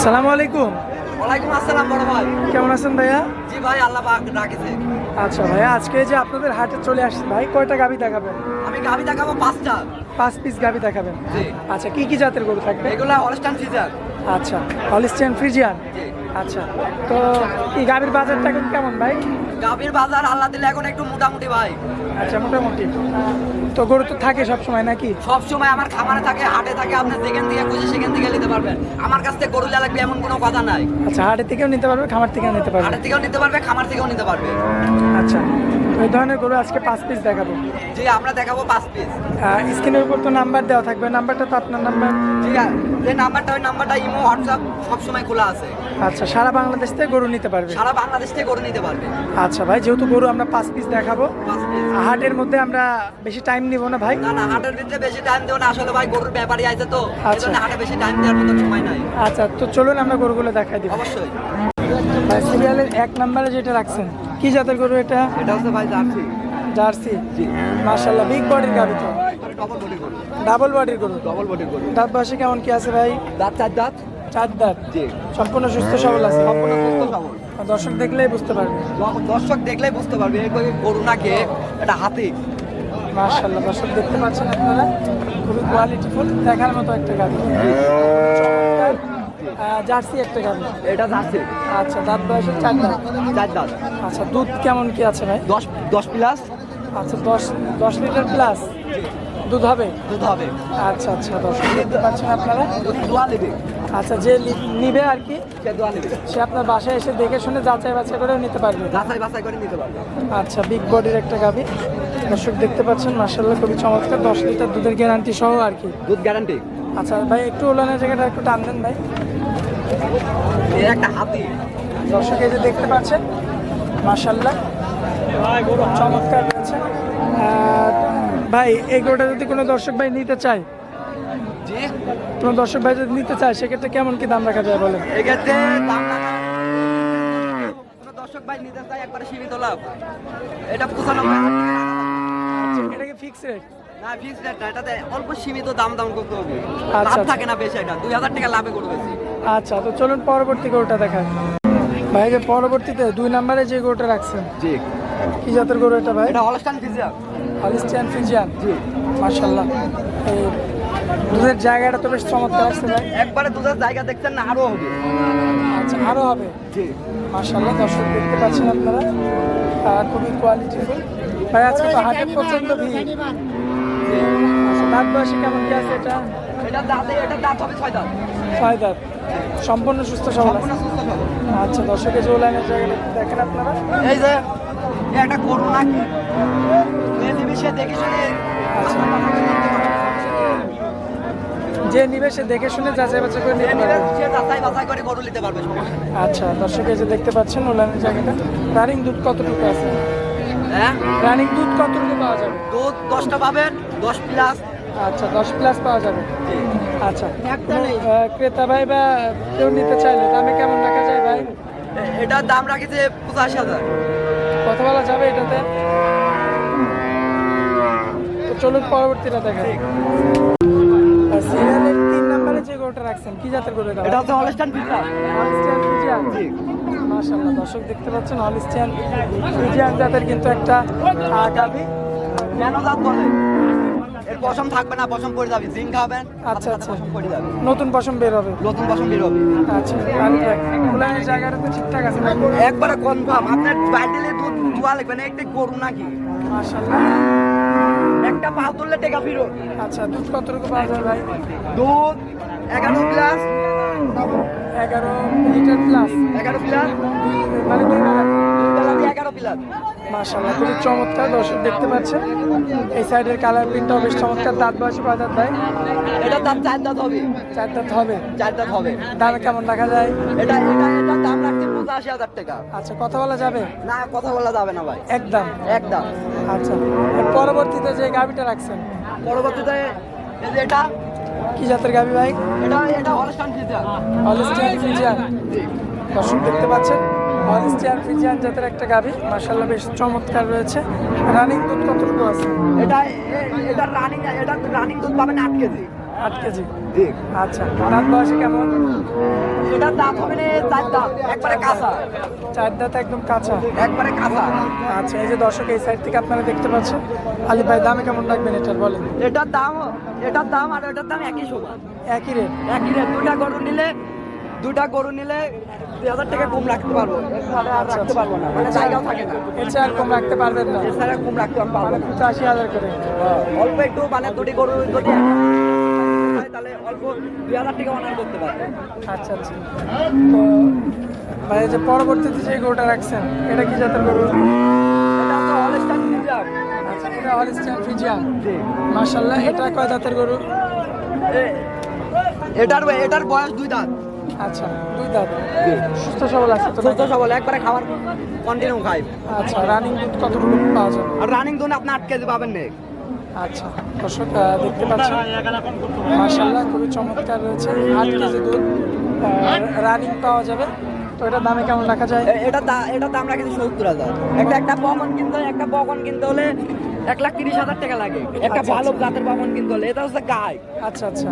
সালামু আলাইকুম। ওয়ালাইকুম আসসালাম বড় ভাই। কেমন আছেন ভাইয়া? জি ভাই আল্লাহ পাক ডাকেছে। আচ্ছা ভাইয়া আজকে যে আপনাদের হাটে চলে আসছে ভাই কয়টা গাবি দেখাবেন? আমি গাবি দেখাবো পাঁচটা। পাঁচ পিস গাবি দেখাবেন। আচ্ছা কি কি জাতের গরু থাকবে? এগুলো অলস্টান সিজার আচ্ছা অলস্টান ফ্রিজিয়ান জি। আচ্ছা তো এই গাভীর বাজারটা এখন কেমন ভাই? গাভীর বাজার আল্লাহ দিলে এখন একটু মোটামুটি ভাই। আচ্ছা মোটামুটি। তো গরু তো থাকে সব সময় নাকি? সব সময় আমার খামারে থাকে হাটে থাকে আপনি যেখান থেকে খুঁজে সেখান থেকে নিতে পারবেন। আমার কাছ থেকে গরু লাগবে এমন কোনো কথা নাই। আচ্ছা হাটের থেকেও নিতে পারবে খামার থেকেও নিতে পারবে? হাটের থেকেও নিতে পারবে খামার থেকেও নিতে পারবে। আচ্ছা এই ধরনের গরু আজকে পাঁচ পিস দেখাবো। জি আমরা দেখাবো পাঁচ পিস স্ক্রিনের উপর তো নাম্বার দেওয়া থাকবে নাম্বারটা তো আপনার নাম্বার। ঠিক আছে যে নাম্বারটা ওই নাম্বারটা ইমো হোয়াটসঅ্যাপ সবসময় খোলা আছে। আচ্ছা সারা বাংলাদেশ থেকে গরু নিতে পারবে? সারা বাংলাদেশ থেকে গরু নিতে পারবে। আচ্ছা ভাই যেহেতু গরু আমরা পাঁচ পিস দেখাবো হাটের মধ্যে আমরা বেশি টাইম নিব না ভাই? না না হাটের ভিতরে বেশি টাইম দেবো না আসলে ভাই গরুর ব্যাপারই আছে তো। আচ্ছা। জন্য হাটে বেশি টাইম দেওয়ার মতো সময় নাই। আচ্ছা তো চলুন আমরা গরুগুলো দেখাই দিব অবশ্যই। সিরিয়ালের এক নম্বরে যেটা রাখছেন কি জাতের গরু এটা? এটা হচ্ছে ভাই জার্সি। জার্সি? জি। মার্শাল্লাহ বিগ বডির গাবি তো? ডবল বডি গরু। ডাবল বডির গরু? ডবল বডি গরু। দাঁত বয়সে কেমন কি আছে ভাই? দাঁত চার দাঁত। চার দাঁত? জি। সম্পূর্ণ সুস্থ সবল আছে? সম্পূর্ণ সুস্থ সবল। দর্শক দেখলেই বুঝতে পারবে। দর্শক দেখলেই বুঝতে পারবে এই গরু নাকি এটা হাতি। মার্শাল্লাহ দর্শক দেখতে পাচ্ছেন আপনারা? খুবই কোয়ালিটিফুল দেখার মতো একটা চমৎকার আহ, জার্সি একটা গাবি এটা জার্সি। আচ্ছা দাঁত বয়সে চার দাঁত? চার দাঁত। আচ্ছা দুধ কেমন কি আছে ভাই? দশ দশ প্লাস আচ্ছা দশ দশ লিটার প্লাস দুধ হবে? দুধ হবে। আচ্ছা আচ্ছা দর্শক দেখতে পাচ্ছেন আপনারা? দোয়া নেবে। আচ্ছা যে নিবে আর কি দোয়া নেবে। সে আপনার বাসায় এসে দেখে শুনে যাচাই বাছাই করেও নিতে পারবে। যাচাই বাছাই করে নিতে পারবে। আচ্ছা বিগ বডির একটা গাবি। দর্শক দেখতে পাচ্ছেন মার্শাল্লাহ খুবই চমৎকার। দশ লিটার দুধের গ্যারান্টি সহ আর কি। দুধ গ্যারান্টি আচ্ছা ভাই একটু ওলানের জায়গাটা একটু টান দেন ভাই। একটা হাতি। দর্শক এই যে দেখতে পাচ্ছেন মার্শাল্লাহ চমৎকার রয়েছে। ভাই এই গরুটা যদি কোনো দর্শক ভাই নিতে চায় কোনো দর্শক ভাই যদি নিতে চায় সেক্ষেত্রে কেমন কি দাম রাখা যায় বলেন? এক্ষেত্রে দাম দর্শক ভাই নিতে চাই একবারে সীমিত লাভ। এটা পঁচানব্বই এটা কি ফিক্স রেট না ফিক্স রেট না এটাতে অল্প সীমিত দাম দাম করতে হবে। আচ্ছা, লাভ আচ্ছা। থাকে না বেশি এটা। দুই হাজার টাকা লাভে করবে আচ্ছা তো চলুন পরবর্তী গরুটা দেখায় ভাই যে পরবর্তীতে দুই নম্বরে যে গরুটা রাখছেন জি। কি জাতের গরু এটা ভাই? এটা হলস্টান ফিজিয়া হলিস্টিয়ান ফিজিয়ান জি। মার্শাল্লাহ এই দুধের জায়গাটা তো বেশ চমৎকার আসছে ভাই। একবারে দুধের জায়গা দেখছেন না আরও হবে। আচ্ছা আরও হবে? জি। মার্শাল্লাহ দর্শক দেখতে পাচ্ছেন আপনারা। আর খুবই কোয়ালিটিফুল ভাই আজকে তো হাটে প্রচণ্ড ভিড়। আচ্ছা, দাঁত বয়সে কেমন কি আছে এটা? এটা দাঁতে এটা দাঁত হবে ছয় দাঁত ছয় দাঁত সম্পূর্ণ সুস্থ সবল আছে? সম্পূর্ণ সুস্থ সবল। আচ্ছা লাইনের জায়গাটা একটু দেখেন আপনারা। এই যে একটা গরু নাকি? সে দেখে শুনে আচ্ছা। যে নিবে সে দেখে শুনে যাচাই বাছাই করে নিতে পারবে। সে যাচাই বাছাই করে গরু নিতে পারবে আচ্ছা দর্শক এই যে দেখতে পাচ্ছেন ওলানের জায়গাটা। রানিং দুধ কতটুকু আছে? হ্যাঁ? রানিং দুধ কতটুকু পাওয়া যাবে? দুধ দশটা পাবেন দশ প্লাস আচ্ছা দশ প্লাস পাওয়া যাবে। আচ্ছা। ক্রেতা ভাই বা কেউ নিতে চাইলে দামে কেমন রাখা যায় ভাই? এটার দাম রাখেছে পঁচাশি হাজার। কত বলা যাবে এটাতে? চলুন পরবর্তীটা দেখা সিরিয়ালের তিন নম্বরে যে গরুটা রাখছেন কি জাতের গরু এটা হচ্ছে হলস্টান পিজা মাশাআল্লাহ দর্শক দেখতে পাচ্ছেন হলিস্টিয়ান ফ্রিজিয়ান জাতের কিন্তু একটা গাভী কেন দাঁত বলে এর পশম থাকবে না পশম পড়ে যাবে। জিঙ্ক খাবেন আচ্ছা, আচ্ছা। পশম পড়ে যাবে। নতুন পশম বের হবে। নতুন পশম বের হবে। আচ্ছা জায়গাটা তো ঠিকঠাক আছে একবারে কনফার্ম আপনার বাইডেলে দুধ দোয়া লাগবে না একটা গরু নাকি? মাশাআল্লাহ। একটা পা তুললে টেকা ফিরো। আচ্ছা দুধ পাওয়া যায় ভাই? দুধ এগারো প্লাস এগারো লিটার প্লাস এগারো প্লাস মানে দুই বেলা এগারো প্লাস মাশাআল্লাহ খুবই চমৎকার দর্শক দেখতে পাচ্ছেন। এই সাইডের কালার প্রিন্টটাও বেশ চমৎকার দাঁত বয়সে কয় দাঁত ভাই। এটা দাম চার দাঁত হবে। চার দাঁত হবে? চার দাঁত হবে। দামে কেমন রাখা যায়? এটা এটা এটা দাম রাখছে পঁচাশি হাজার টাকা। আচ্ছা কথা বলা যাবে? না কথা বলা যাবে না ভাই। একদম? একদম। আচ্ছা পরবর্তীতে যে গাভিটা রাখছেন? পরবর্তীতে এটা কি জাতের গাভি ভাই? এটা এটা হলস্টান ফিজিয়ান হলিস্টিয়ান ফিজিয়ান দর্শক দেখতে পাচ্ছেন। হলিস্টিয়ান ফিজিয়ান জাতের একটা গাভি। মার্শাল্লাহ বেশ চমৎকার রয়েছে। রানিং দুধ কতটুকু আছে? এটা এটা রানিং এটা রানিং দুধ পাবেন আট কেজি। আট কেজি? আচ্ছা দাঁত বয়সে কেমন? এটার দাম হবে না চার দাম একবারে কাঁচা। চার দাঁত একদম কাঁচা? একবারে কাঁচা। আচ্ছা এই যে দর্শক এই সাইড থেকে আপনারা দেখতে পাচ্ছেন আলী ভাই দামে কেমন রাখবেন এটার বলেন? এটার দাম এটার দাম আর এটার দাম একই সমান। একই রেট একই রেট দুটা গরু নিলে দুটা গরু নিলে দুই হাজার টাকা কম রাখতে পারব। এছাড়া আর রাখতে পারব না। মানে জায়গাও থাকে না। কম রাখতে পারবেন না। এছাড়া কম রাখতে পারব না। পঁচাশি হাজার করে। অল্প একটু মানে দুটি গরু যদি তাহলে অল্প দুই হাজার টাকা অনার করতে পারবে। আচ্ছা আচ্ছা। তো এই যে পরবর্তীতে যে গরুটা রাখছেন এটা কি জাতের গরু? এটা। আচ্ছা এটা। মাশাল্লাহ এটা কয় দাঁতের গরু? এটার এটার বয়স দুই দাঁত। আচ্ছা দুই দাঁত। সুস্থ সবল আছে তো সুস্থ সবল একবারে খাবার কন্টিনিউ খাই। আচ্ছা রানিং দুধ কতটুকু পাওয়া যাবে? আর রানিং দুন আপনি আট কেজি পাবেন না। আচ্ছা দর্শক দেখতে পাচ্ছেন মাশাল্লাহ খুবই চমৎকার রয়েছে আট কেজি দুধ রানিং পাওয়া যাবে। তো এটার দামে কেমন রাখা যায়? এটা এটার দাম রাখি সত্তর হাজার। একটা একটা বকন কিনতে একটা বকন কিনতে হলে এক লাখ তিরিশ হাজার টাকা লাগে। একটা আচ্ছা, ভালো আচ্ছা। জাতের বকন কিনতে হলে। এটা হচ্ছে গায়ে আচ্ছা আচ্ছা।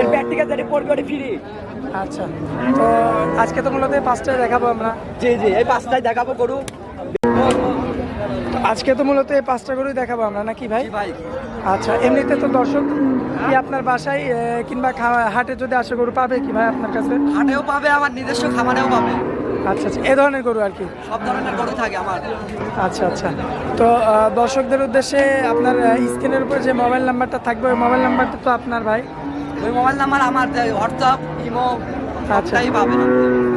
এর প্র্যাকটিক্যাল যেটা পড়বে ওটা ফ্রি। আচ্ছা তো আজকে তো মূলত পাঁচটায় দেখাবো আমরা। জি জি এই পাঁচটায় দেখাবো গরু। আজকে তো মূলত এই পাঁচটা গরুই দেখাবো আমরা নাকি ভাই? ভাই। আচ্ছা এমনিতে তো দর্শক কি আপনার বাসায় কিংবা হাটে যদি আসে গরু পাবে কি ভাই আপনার কাছে? হাটেও পাবে আমার নিজস্ব খামারেও পাবে। আচ্ছা আচ্ছা এ ধরনের গরু আর কি? সব ধরনের গরু থাকে আমার। আচ্ছা আচ্ছা তো দর্শকদের উদ্দেশ্যে আপনার স্ক্রিনের উপর যে মোবাইল নাম্বারটা থাকবে ওই মোবাইল নাম্বারটা তো আপনার ভাই। ওই মোবাইল নাম্বার আমার হোয়াটসঅ্যাপ ইমো আচ্ছা। সবটাই পাবেন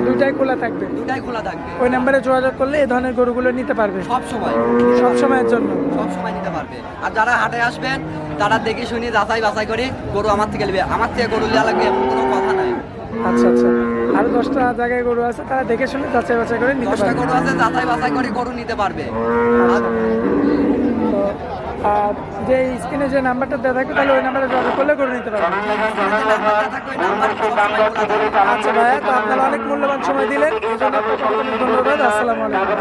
দুইটাই খোলা থাকবে? দুটাই খোলা থাকবে। ওই নাম্বারে যোগাযোগ করলে এই ধরনের গরুগুলো নিতে পারবে? সব সময়। সব সময়ের জন্য? সব সময় নিতে পারবে। আর যারা হাটে আসবেন তারা দেখে শুনি যাচাই বাছাই করে গরু আমার থেকে নেবে। আমার থেকে গরু নেওয়া লাগবে এমন কোনো কথা নাই। আচ্ছা আচ্ছা। আরও দশটা জায়গায় গরু আছে তারা দেখে শুনে যাচাই বাছাই করে নিতে পারবে। দশটা গরু আছে যাচাই বাছাই করে গরু নিতে পারবে। আর যে স্ক্রিনে যে নাম্বারটা দেওয়া থাকবে, তাহলে ওই নাম্বারে যোগাযোগ করলে করে নিতে পারবে স্ক্রিনে যে নাম্বারটা থাকবে ওই নাম্বারে সবসময় খোলা থাকবে। আচ্ছা ভাইয়া, তো আপনারা অনেক মূল্যবান সময় দিলেন ধন্যবাদ আসসালামু আলাইকুম।